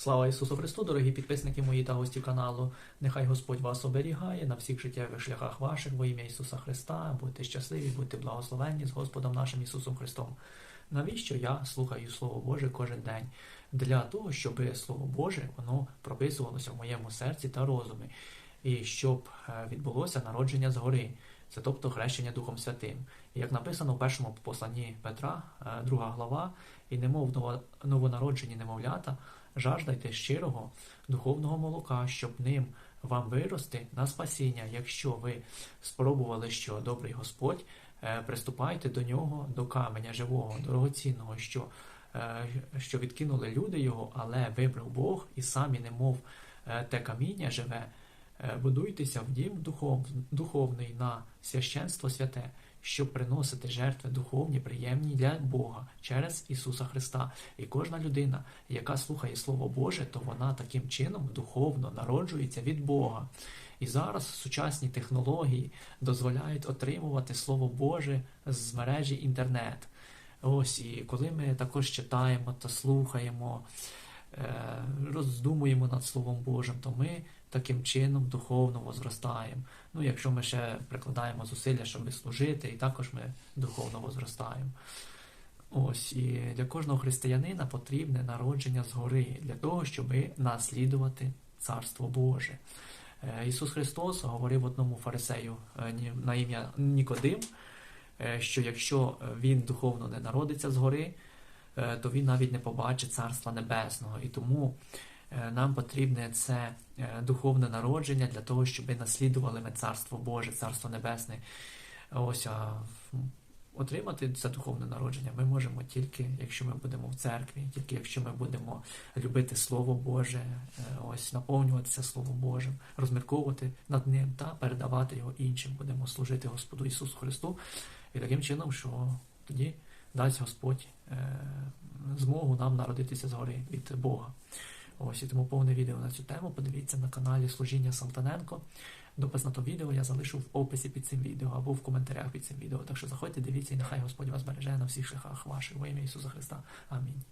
Слава Ісусу Христу, дорогі підписники мої та гості каналу. Нехай Господь вас оберігає на всіх життєвих шляхах ваших во ім'я Ісуса Христа. Будьте щасливі, будьте благословенні з Господом нашим Ісусом Христом. Навіщо я слухаю Слово Боже кожен день? Для того, щоб Слово Боже воно прописувалося в моєму серці та розумі, і щоб е, відбулося народження згори, це тобто хрещення Духом Святим. І як написано в першому посланні Петра, е, друга глава, і немов ново- новонароджені немовлята, жаждайте щирого духовного молока, щоб ним вам вирости на спасіння. Якщо ви спробували, що добрий Господь, е, приступайте до нього, до каменя живого, дорогоцінного, що, е, що відкинули люди його, але вибрав Бог і самі, немов те каміння живе, будуйтеся в дім духов, духовний на священство святе, щоб приносити жертви духовні, приємні для Бога через Ісуса Христа. І кожна людина, яка слухає Слово Боже, то вона таким чином духовно народжується від Бога. І зараз сучасні технології дозволяють отримувати Слово Боже з мережі інтернет. Ось і коли ми також читаємо та слухаємо, е, роздумуємо над Словом Божим, то ми таким чином духовно возростаємо. Ну, якщо ми ще прикладаємо зусилля, щоб служити, і також ми духовно возростаємо. Ось і для кожного християнина потрібне народження згори для того, щоб наслідувати Царство Боже. Е, Ісус Христос говорив одному фарисею е, на ім'я Нікодим, е, що якщо він духовно не народиться згори, е, то він навіть не побачить Царства Небесного. І тому е, нам потрібне це е, духовне народження для того, щоб наслідували ми Царство Боже, Царство Небесне. Ось а отримати це духовне народження ми можемо тільки, якщо ми будемо в церкві, тільки якщо ми будемо любити Слово Боже, е, ось наповнюватися Словом Божим, розмірковувати над ним та передавати його іншим. Будемо служити Господу Ісусу Христу. І таким чином, що тоді дасть Господь е, змогу нам народитися згори від Бога. Ось і тому повне відео на цю тему. Подивіться на каналі Служіння Салтаненко. Допис на то відео я залишу в описі під цим відео або в коментарях під цим відео. Так що заходьте, дивіться, і нехай Господь вас береже на всіх шляхах ваших во ім'я Ісуса Христа. Амінь.